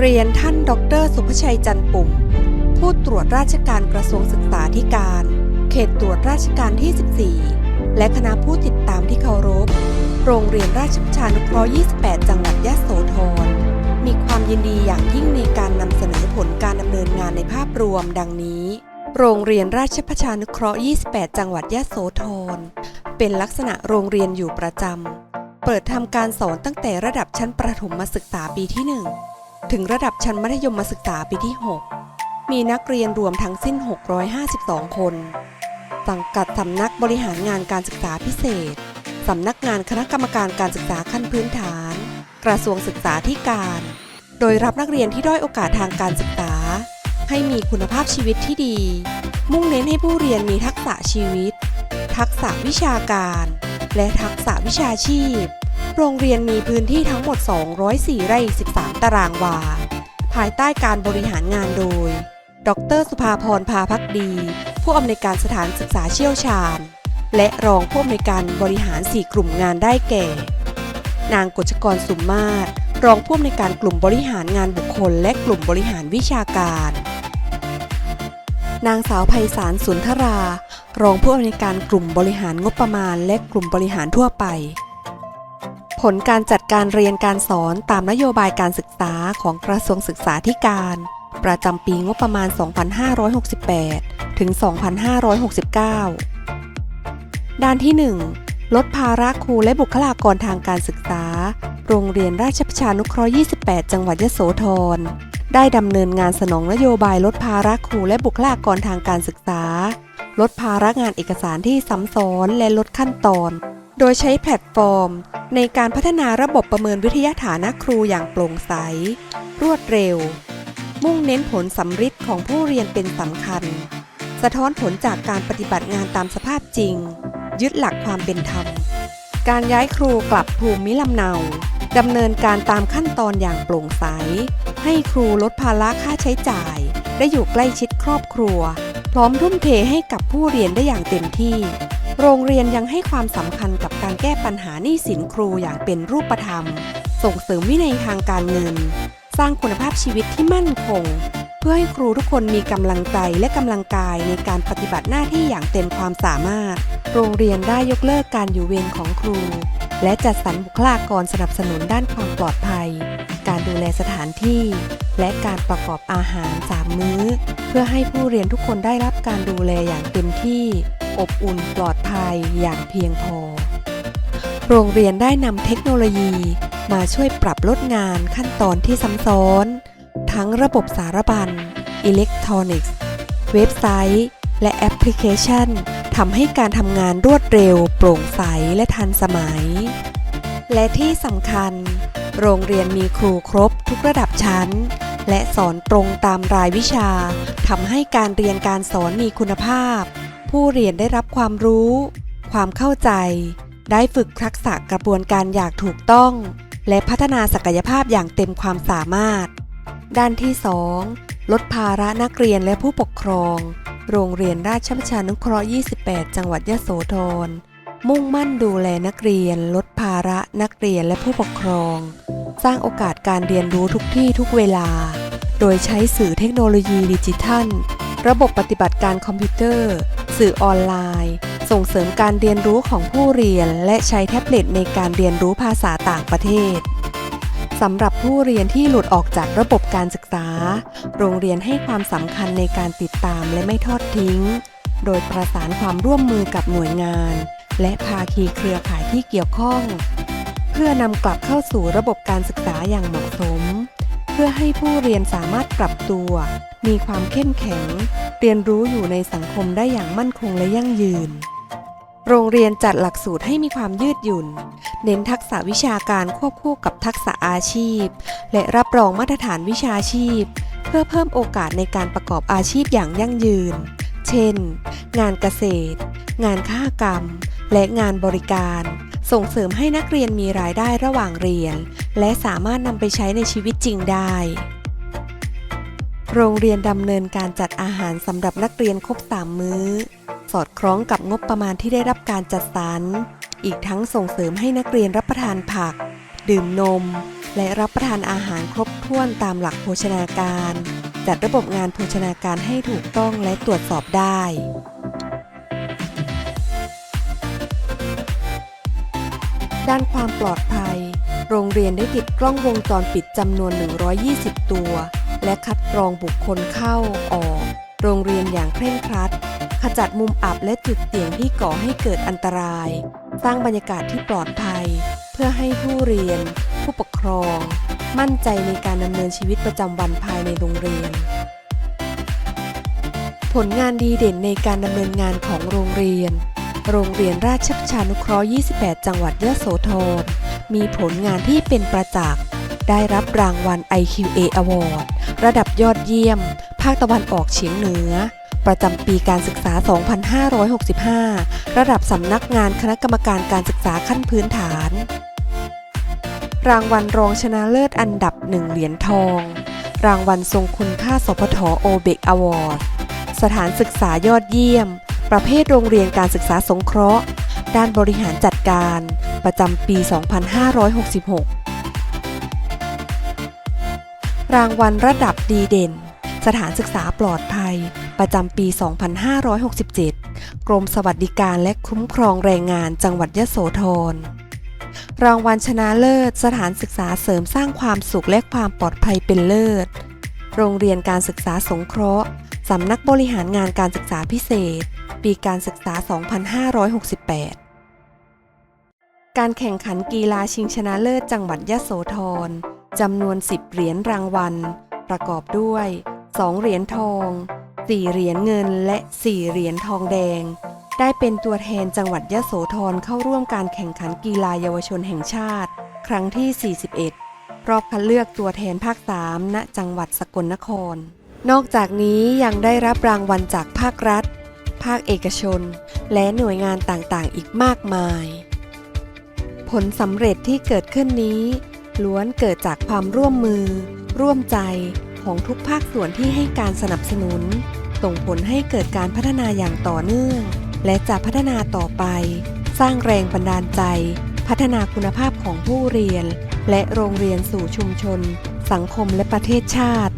เรียนท่านดร สุภชัยจันทปุ่ม ผู้ตรวจราชการกระทรวงศึกษาธิการ เขตตรวจราชการที่ 14 และคณะผู้ติดตามที่เคารพ โรงเรียนราชประชานุเคราะห์ 28 จังหวัดยะโสธร มีความยินดีอย่างยิ่งในการนำเสนอผลการดำเนินงานในภาพรวมดังนี้ โรงเรียนราชประชานุเคราะห์ 28 จังหวัดยะโสธร เป็นลักษณะโรงเรียนอยู่ประจำเปิดทำการสอนตั้งแต่ระดับชั้นประถมศึกษาปีที่ 1 ถึงระดับชั้นมัธยมศึกษาปีที่ 6 มีนักเรียนรวมทั้งสิ้น 652 คน สังกัดสำนักบริหารงานการศึกษาพิเศษ สำนักงานคณะกรรมการการศึกษาขั้นพื้นฐาน กระทรวงศึกษาธิการ โดยรับนักเรียนที่ด้อยโอกาสทางการศึกษา ให้มีคุณภาพชีวิตที่ดี มุ่งเน้นให้ผู้เรียนมีทักษะชีวิต ทักษะวิชาการ และทักษะวิชาชีพ โรงเรียนมีพื้นที่ทั้งหมด 204 ไร่ 13 ตารางวา ภายใต้การบริหารงานโดย ดร สุภาพรพาพักดี ผู้อำนวยการสถานศึกษาเชี่ยวชาญ และรองผู้อำนวยการบริหาร 4 กลุ่มงานได้แก่ นางกฤษกรสุมมาศรองผู้อำนวยการกลุ่มบริหารงานบุคคล และกลุ่มบริหารวิชาการ นางสาวไพศาลสุนทรา รองผู้อำนวยการกลุ่มบริหารงบประมาณ และกลุ่มบริหารทั่วไป ผลการจัดการเรียนการสอนตามนโยบายการศึกษาของกระทรวงศึกษาธิการ ประจำปีงบประมาณ 2568 ถึง 2569 ด้านที่ 1 ลดภาระครูและบุคลากรทางการศึกษา โรงเรียนราชประชานุเคราะห์ 28 จังหวัดยโสธร ได้ดำเนินงานสนองนโยบายลดภาระครูและบุคลากรทางการศึกษา ลดภาระงานเอกสารที่ซ้ำซ้อนและลดขั้นตอน โดยใช้แพลตฟอร์ม ในการพัฒนาระบบประเมินวิทยาฐานะครูอย่างโปร่งใส รวดเร็ว มุ่งเน้นผลสำฤทธิ์ของผู้เรียนเป็นสำคัญ สะท้อนผลจากการปฏิบัติงานตามสภาพจริง ยึดหลักความเป็นธรรม การย้ายครูกลับภูมิลำเนาดำเนินการตามขั้นตอนอย่างโปร่งใส ให้ครูลดภาระค่าใช้จ่าย ได้อยู่ใกล้ชิดครอบครัว พร้อมทุ่มเทให้กับผู้เรียนได้อย่างเต็มที่ โรงเรียนยังให้ความสำคัญกับการแก้ปัญหาหนี้สินครูอย่างเป็นรูปธรรม ส่งเสริมวินัยทางการเงิน สร้างคุณภาพชีวิตที่มั่นคง เพื่อให้ครูทุกคนมีกำลังใจและกำลังกายในการปฏิบัติหน้าที่อย่างเต็มความสามารถ โรงเรียนได้ยกเลิกการอยู่เวรของครู และจัดสรรบุคลากรสนับสนุนด้านความปลอดภัย การดูแลสถานที่ และการประกอบอาหารสามมื้อ เพื่อให้ผู้เรียนทุกคนได้รับการดูแลอย่างเต็มที่ อบอุ่นปลอดภัยอย่างเพียงพอ โรงเรียนได้นำเทคโนโลยีมาช่วยปรับลดงานขั้นตอนที่ซ้ำซ้อน ทั้งระบบสารบัญ อิเล็กทรอนิกส์ เว็บไซต์ และแอปพลิเคชันทำให้การทำงานรวดเร็ว โปร่งใสและทันสมัย และที่สำคัญ โรงเรียนมีครูครบทุกระดับชั้น และสอนตรงตามรายวิชาทำให้การเรียนการสอนมีคุณภาพ ผู้เรียนได้รับความรู้ ความเข้าใจ ได้ฝึกทักษะกระบวนการอย่างถูกต้อง และพัฒนาศักยภาพอย่างเต็มความสามารถ ด้านที่ 2 ลดภาระนักเรียนและผู้ปกครอง โรงเรียนราชประชานุเคราะห์ 28 จังหวัดยะโสธร มุ่งมั่นดูแลนักเรียน ลดภาระนักเรียนและผู้ปกครอง สร้างโอกาสการเรียนรู้ทุกที่ทุกเวลา โดยใช้สื่อเทคโนโลยีดิจิทัล ระบบปฏิบัติการคอมพิวเตอร์ สื่อออนไลน์ ส่งเสริมการเรียนรู้ของผู้เรียน และใช้แท็บเล็ตในการเรียนรู้ภาษาต่างประเทศสำหรับผู้เรียนที่หลุดออกจากระบบการศึกษา โรงเรียนให้ความสำคัญในการติดตามและไม่ทอดทิ้ง โดยประสานความร่วมมือกับหน่วยงาน และภาคีเครือข่ายที่เกี่ยวข้อง เพื่อนำกลับเข้าสู่ระบบการศึกษาอย่างเหมาะสม เพื่อให้ผู้เรียนสามารถปรับตัว มีความเข้มแข็ง เรียนรู้อยู่ในสังคมได้อย่างมั่นคงและยั่งยืน โรงเรียนจัดหลักสูตรให้มีความยืดหยุ่น เน้นทักษะวิชาการควบคู่กับทักษะอาชีพ และรับรองมาตรฐานวิชาชีพ เพื่อเพิ่มโอกาสในการประกอบอาชีพอย่างยั่งยืน เช่น งานเกษตร งานค้ากรรม และงานบริการ ส่งเสริมให้นักเรียนมีรายได้ระหว่างเรียน และสามารถนำไปใช้ในชีวิตจริงได้ โรงเรียนดำเนินการจัดอาหารสำหรับนักเรียนครบ3มื้อ สอดคล้องกับงบประมาณที่ได้รับการจัดสรร อีกทั้งส่งเสริมให้นักเรียนรับประทานผัก ดื่มนม และรับประทานอาหารครบถ้วนตามหลักโภชนาการ จัดระบบงานโภชนาการให้ถูกต้องและตรวจสอบได้ ด้านความปลอดภัย โรงเรียนได้ติดกล้องวงจรปิดจำนวน 120 ตัว และคัดกรองบุคคลเข้าออก โรงเรียนอย่างเคร่งครัด ขจัดมุมอับและจุดเสี่ยงที่ก่อให้เกิดอันตราย สร้างบรรยากาศที่ปลอดภัย เพื่อให้ผู้เรียน ผู้ปกครอง มั่นใจในการดำเนินชีวิตประจำวันภายในโรงเรียน ผลงานดีเด่นในการดำเนินงานของโรงเรียน โรงเรียนราชประชานุเคราะห์ 28 จังหวัดยโสธร มีผลงานที่เป็นประจักษ์ ได้รับรางวัล IQA Award ระดับยอดเยี่ยม ภาคตะวันออกเฉียงเหนือ ประจำปีการศึกษา 2565 ระดับสำนักงานคณะกรรมการการศึกษาขั้นพื้นฐาน รางวัลรองชนะเลิศอันดับหนึ่งเหรียญทอง รางวัลทรงคุณค่าสพทโอเบกอวอร์ดสถานศึกษายอดเยี่ยม ประเภทโรงเรียนการศึกษาสงเคราะห์ ด้านบริหารจัดการ ประจำปี 2566 รางวัลระดับดีเด่น สถานศึกษาปลอดภัย ประจำปี 2567 กรมสวัสดิการและคุ้มครองแรงงานจังหวัดยะโสธรรางวัลชนะเลิศ สถานศึกษาเสริมสร้างความสุขและความปลอดภัยเป็นเลิศ โรงเรียนการศึกษาสงเคราะห์ สำนักบริหารงานการศึกษาพิเศษ ปีการศึกษา 2568 การแข่งขันกีฬาชิงชนะเลิศจังหวัดยะโสธรจำนวน 10 เหรียญรางวัล ประกอบด้วย 2 เหรียญทอง 4 เหรียญเงินและ 4 เหรียญทองแดง ได้เป็นตัวแทนจังหวัดยะโสธรเข้าร่วมการแข่งขันกีฬาเยาวชนแห่งชาติ ครั้งที่ 41 รอบคัดเลือกตัวแทนภาค 3 ณ จังหวัดสกลนคร นอกจากนี้ยังได้รับรางวัลจากภาครัฐ ภาคเอกชน และหน่วยงานต่างๆ อีกมากมาย ผลสำเร็จที่เกิดขึ้นนี้ ล้วนเกิดจากความร่วมมือ ร่วมใจของทุกภาคส่วนที่ให้การสนับสนุน ส่งผลให้เกิดการพัฒนาอย่างต่อเนื่อง และจะพัฒนาต่อไป สร้างแรงบันดาลใจ พัฒนาคุณภาพของผู้เรียน และโรงเรียนสู่ชุมชน สังคมและประเทศชาติ